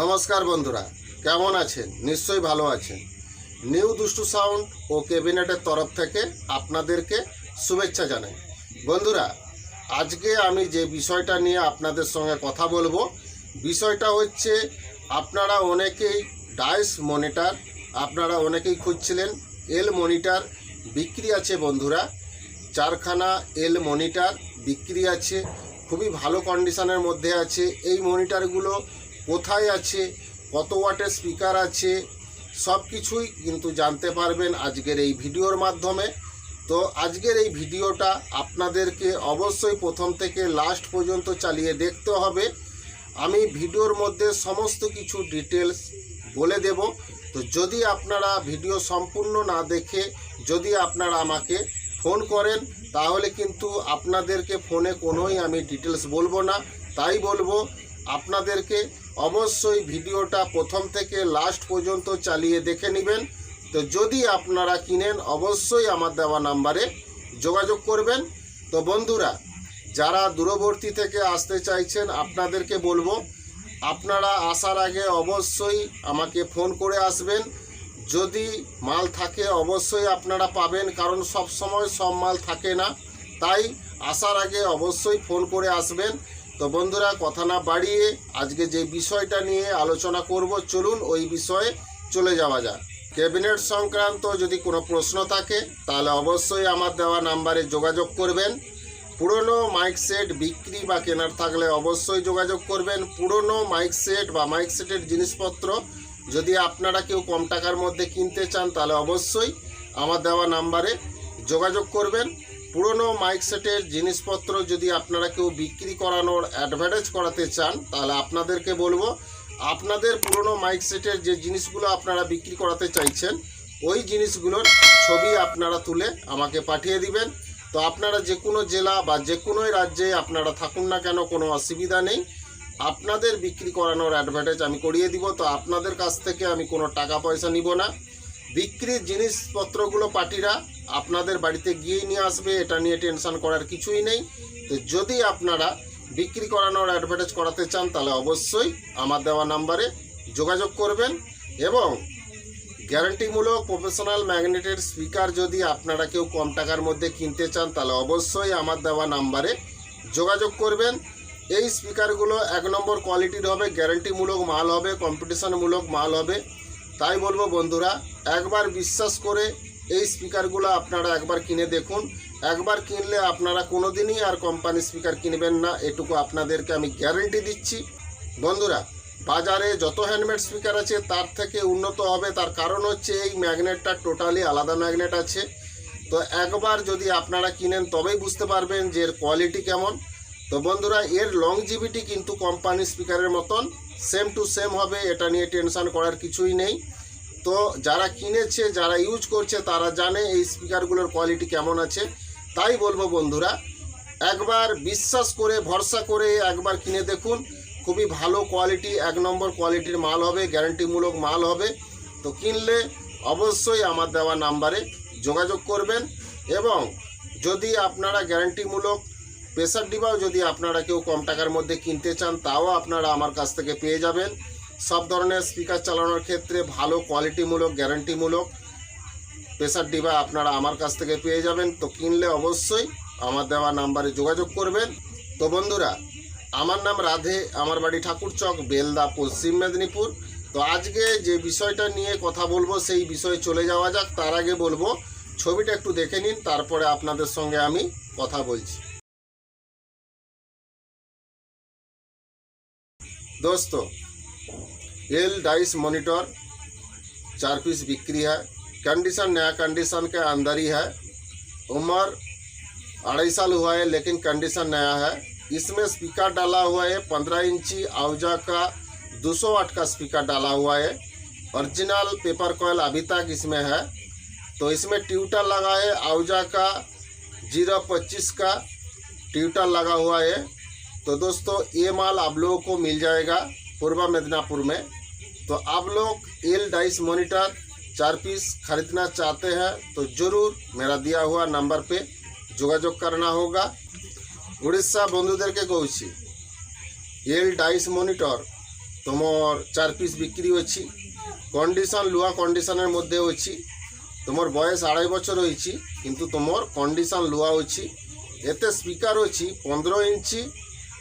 নমস্কার বন্ধুরা, কেমন আছেন? নিশ্চয়ই ভালো আছেন। নিউ দুষ্টু সাউন্ড ও ক্যাবিনেটের তরফ থেকে আপনাদেরকে শুভেচ্ছা জানাই। বন্ধুরা, আজকে আমি যে বিষয়টা নিয়ে আপনাদের সঙ্গে কথা বলব, বিষয়টা হচ্ছে আপনারা অনেকেই ডাইস মনিটর, আপনারা অনেকেই খুঁজছিলেন এল মনিটর বিক্রি আছে বন্ধুরা। চারখানা এল মনিটর বিক্রি আছে, খুবই ভালো কন্ডিশনের মধ্যে আছে। এই মনিটরগুলো কোথায় আছে, কত ওয়াটের স্পিকার আছে, সব কিছুই কিন্তু জানতে পারবেন আজকের এই ভিডিওর মাধ্যমে। তো আজকের এই ভিডিওটা আপনাদেরকে অবশ্যই প্রথম থেকে লাস্ট পর্যন্ত চালিয়ে দেখতে হবে। আমি ভিডিওর মধ্যে সমস্ত কিছু ডিটেলস বলে দেব। তো যদি আপনারা ভিডিও সম্পূর্ণ না দেখে যদি আপনারা আমাকে ফোন করেন, তাহলে কিন্তু আপনাদেরকে ফোনে কোনোই আমি ডিটেলস বলব না। তাই বলব আপনাদেরকে অবশ্যই ভিডিওটা প্রথম থেকে লাস্ট পর্যন্ত চালিয়ে দেখে নেবেন। তো যদি আপনারা কিনেন, অবশ্যই আমার দেওয়া নাম্বারে যোগাযোগ করবেন। তো বন্ধুরা, যারা দূরবর্তী থেকে আসতে চাইছেন, আপনাদেরকে বলব, আপনারা আসার আগে অবশ্যই আমাকে ফোন করে আসবেন। যদি মাল থাকে, অবশ্যই আপনারা পাবেন, কারণ সব সময় সব মাল থাকে না। তাই আসার আগে অবশ্যই ফোন করে আসবেন। তো বন্ধুরা, কথা না বাড়িয়ে আজকে যে বিষয়টা নিয়ে আলোচনা করব, চলুন ওই বিষয়ে চলে যাওয়া যাক। ক্যাবিনেট সংক্রান্ত যদি কোনো প্রশ্ন থাকে, তাহলে অবশ্যই আমার দেওয়া নাম্বারে যোগাযোগ করবেন। পুরনো মাইক সেট বিক্রি বা কেনার থাকলে অবশ্যই যোগাযোগ করবেন। পুরনো মাইক সেট বা মাইক সেটের জিনিসপত্র যদি আপনারা কেউ কম টাকার মধ্যে কিনতে চান, তাহলে অবশ্যই আমার দেওয়া নাম্বারে যোগাযোগ করবেন। পুরনো মাইক সেটের জিনিসপত্র যদি আপনারা কেউ বিক্রি করানোর অ্যাডভার্টাইজ করাতে চান, তাহলে আপনাদেরকে বলব, আপনাদের পুরনো মাইক সেটের যে জিনিসগুলো আপনারা বিক্রি করাতে চাইছেন, ওই জিনিসগুলোর ছবি আপনারা তুলে আমাকে পাঠিয়ে দিবেন। তো আপনারা যে কোনো জেলা বা যে কোনো রাজ্যে আপনারা থাকুন না কেন, কোনো অসুবিধা নেই। আপনাদের বিক্রি করানোর অ্যাডভার্টাইজ আমি করিয়ে দিব, তো আপনাদের কাছ থেকে আমি কোনো টাকা পয়সা নিব না। বিক্রির জিনিসপত্রগুলো পার্টিরা আপনাদের বাড়িতে গিয়েই নিয়ে আসবে, এটা নিয়ে টেনশন করার কিছুই নেই। তো যদি আপনারা বিক্রি করানোর অ্যাডভার্টাইজ করাতে চান, তাহলে অবশ্যই আমার দেওয়া নাম্বারে যোগাযোগ করবেন এবং গ্যারান্টিমূলক প্রফেশনাল ম্যাগনেটের স্পিকার যদি আপনারা কেউ কম টাকার মধ্যে কিনতে চান, তাহলে অবশ্যই আমার দেওয়া নাম্বারে যোগাযোগ করবেন। এই স্পিকারগুলো এক নম্বর কোয়ালিটির হবে, গ্যারান্টিমূলক মাল হবে কম্পিটিশনমূলক মাল হবে। তাই বলব বন্ধুরা, একবার বিশ্বাস করে এই স্পিকারগুলো আপনারা একবার কিনে দেখুন। একবার কিনলে আপনারা কোনো দিনই আর কোম্পানি স্পিকার কিনবেন না, এটুকু আপনাদেরকে আমি গ্যারেন্টি দিচ্ছি। বন্ধুরা, বাজারে যত হ্যান্ডমেড স্পিকার আছে, তার থেকে উন্নত হবে। তার কারণ হচ্ছে এই ম্যাগনেটটা টোটালি আলাদা ম্যাগনেট আছে। তো একবার যদি আপনারা কিনেন, তবেই বুঝতে পারবেন যে এর কোয়ালিটি কেমন। তো বন্ধুরা, এর লং লংজিভিটি কিন্তু কোম্পানি স্পিকারের মতন। সেম টু সেম হবে, এটা নিয়ে টেনশন করার কিছুই নেই। তো যারা কিনেছে, যারা ইউজ করছে, তারা জানে এই স্পিকারগুলোর কোয়ালিটি কেমন আছে। তাই বলব বন্ধুরা, একবার বিশ্বাস করে, ভরসা করে একবার কিনে দেখুন। খুবই ভালো কোয়ালিটি এক নম্বর কোয়ালিটির মাল হবে গ্যারান্টিমূলক মাল হবে। তো কিনলে অবশ্যই আমার দেওয়া নাম্বারে যোগাযোগ করবেন এবং যদি আপনারা গ্যারান্টিমূলক প্রেসার ডিবাও যদি আপনারা কেউ কম টাকার মধ্যে কিনতে চান, তাও আপনারা আমার কাছ থেকে পেয়ে যাবেন। সব ধরনের স্পিকার চালানোর ক্ষেত্রে ভালো কোয়ালিটিমূলক গ্যারান্টিমূলক প্রেসার ডিবা আপনারা আমার কাছ থেকে পেয়ে যাবেন। তো কিনলে অবশ্যই আমার দেওয়া নাম্বারে যোগাযোগ করবেন। তো বন্ধুরা, আমার নাম রাধে, আমার বাড়ি ঠাকুরচক, বেলদা, পশ্চিম মেদিনীপুর। তো আজকে যে বিষয়টা নিয়ে কথা বলব, সেই বিষয়ে চলে যাওয়া যাক। তার আগে বলব, ছবিটা একটু দেখে নিন, তারপরে আপনাদের সঙ্গে আমি কথা বলছি। दोस्तों एल डाइस मॉनिटर चार पीस बिक्री है। कंडीशन नया कंडीशन के अंदर ही है। उम्र अढ़ाई साल हुआ है, लेकिन कंडीशन नया है। इसमें स्पीकर डाला हुआ है, पंद्रह इंची आवजा का 200 वाट का स्पीकर डाला हुआ है। ओरिजिनल पेपर कॉयल अभी तक इसमें है। तो इसमें ट्यूटर लगा है, आवजा का ज़ीरो पच्चीस का ट्यूटर लगा हुआ है। तो दोस्तों ये माल आप लोगों को मिल जाएगा पूर्वा मिदनापुर में तो आप लोग एल डाइस मॉनिटर चार पीस खरीदना चाहते हैं तो ज़रूर मेरा दिया हुआ नंबर पे যোগাযোগ করনা হোগা উড়িষ্যা বন্ধুদেরকে কৌছি এল ডাইস মনিটর তোমার চার পিস বিক্রি হচ্ছি কন্ডিশন লুয়া কন্ডিশনের মধ্যে হচ্ছি তোমার বয়স আড়াই বছর হয়েছি কিন্তু তোমার কন্ডিশন লুয়া হচ্ছি এতে স্পিকার হচ্ছি পনেরো ইঞ্চি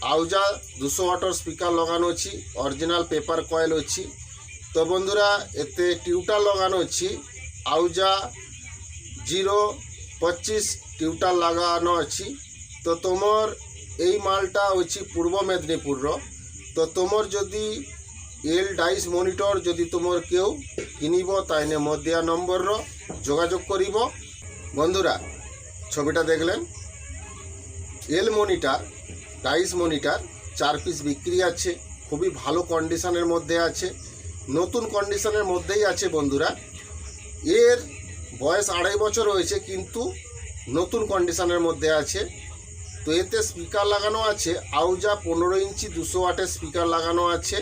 আউজা দুশো ওয়াটর স্পিকার লাগানো হচ্ছি অরিজিনাল পেপার কয়েল হচ্ছি তো বন্ধুরা, এতে টিউটার লাগানো হচ্ছি আউজা জিরো পঁচিশ টিউটার লাগানো ଅଛି তো তোমার এই মালটা হচ্ছে পূর্ব মেদিনীপুরর তো তোমার যদি এল ডাইস মনিটর যদি তোমার কেউ কিনিব, তাইনে মধ্যে নম্বরর যোগাযোগ করিব। বন্ধুরা, ছবিটা দেখলেন। এল মনিটার ডাইস মনিটার, চার পিস বিক্রি আছে, খুবই ভালো কন্ডিশনের মধ্যে আছে। নতুন কন্ডিশনের মধ্যেই আছে বন্ধুরা। এর বয়স আড়াই বছর হয়েছে, কিন্তু নতুন কন্ডিশনের মধ্যে আছে। তো এতে স্পিকার লাগানো আছে, আউজা পনেরো ইঞ্চি দুশো ওয়াটের স্পিকার লাগানো আছে।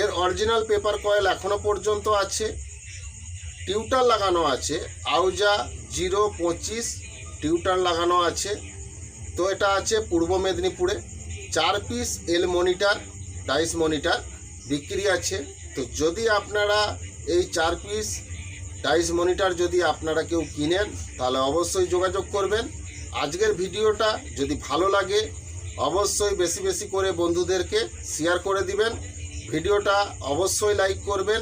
এর অরিজিনাল পেপার কয়েল এখনও পর্যন্ত আছে। টিউটার লাগানো আছে, আউজা জিরো পঁচিশ টিউটার লাগানো আছে। তো এটা আছে পূর্ব মেদিনীপুরে। চার piece L monitor dice monitor বিক্রি আছে। তো যদি আপনারা এই চার পিস ডাইস মনিটর যদি আপনারা কেউ কিনেন, তাহলে অবশ্যই যোগাযোগ করবেন। আজকের ভিডিওটা যদি ভালো লাগে, অবশ্যই বেশি বেশি করে বন্ধুদেরকে শেয়ার করে দিবেন। ভিডিওটা অবশ্যই লাইক করবেন।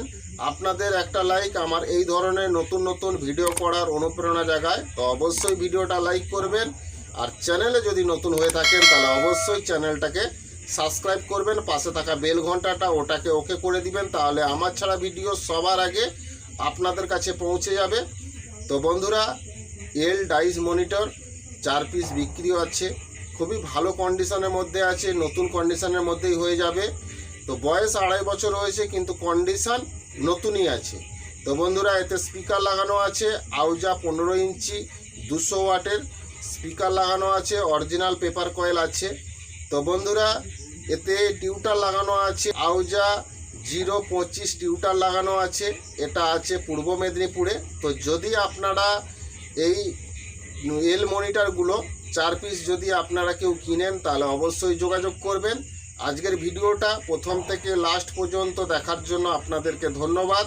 আপনাদের একটা লাইক আমার এই ধরনের নতুন নতুন ভিডিও করার অনুপ্রেরণা জাগায়, তো অবশ্যই ভিডিওটা লাইক করবেন। আর চ্যানেলে যদি নতুন হয়ে থাকেন, তাহলে অবশ্যই চ্যানেলটাকে সাবস্ক্রাইব করবেন, পাশে থাকা বেল ঘন্টাটা ওটাকে ওকে করে দিবেন, তাহলে আমার ছাড়া ভিডিও সবার আগে আপনাদের কাছে পৌঁছে যাবে। তো বন্ধুরা এল ডাইস মনিটর চার পিস বিক্রিও আছে, খুবই ভালো কন্ডিশনের মধ্যে আছে, নতুন কন্ডিশনের মধ্যেই হয়ে যাবে। তো বয়স আড়াই বছর হয়েছে, কিন্তু কন্ডিশন নতুনই আছে। তো বন্ধুরা, এতে স্পিকার লাগানো আছে, আউজা পনেরো ইঞ্চি, দুশো ওয়াটের স্পিকার লাগানো আছে অরিজিনাল পেপার কয়েল আছে। তো বন্ধুরা, এতে টিউটার লাগানো আছে, আউজা জিরো পঁচিশ টিউটার লাগানো আছে, এটা আছে পূর্ব মেদিনীপুরে। তো যদি আপনারা এই এল মনিটরগুলো চার পিস যদি আপনারা কেউ কিনেন, তাহলে অবশ্যই যোগাযোগ করবেন। আজকের ভিডিওটা প্রথম থেকে লাস্ট পর্যন্ত দেখার জন্য আপনাদেরকে ধন্যবাদ।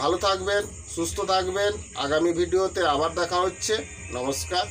ভালো থাকবেন, সুস্থ থাকবেন। আগামী ভিডিওতে আবার দেখা হচ্ছে। নমস্কার।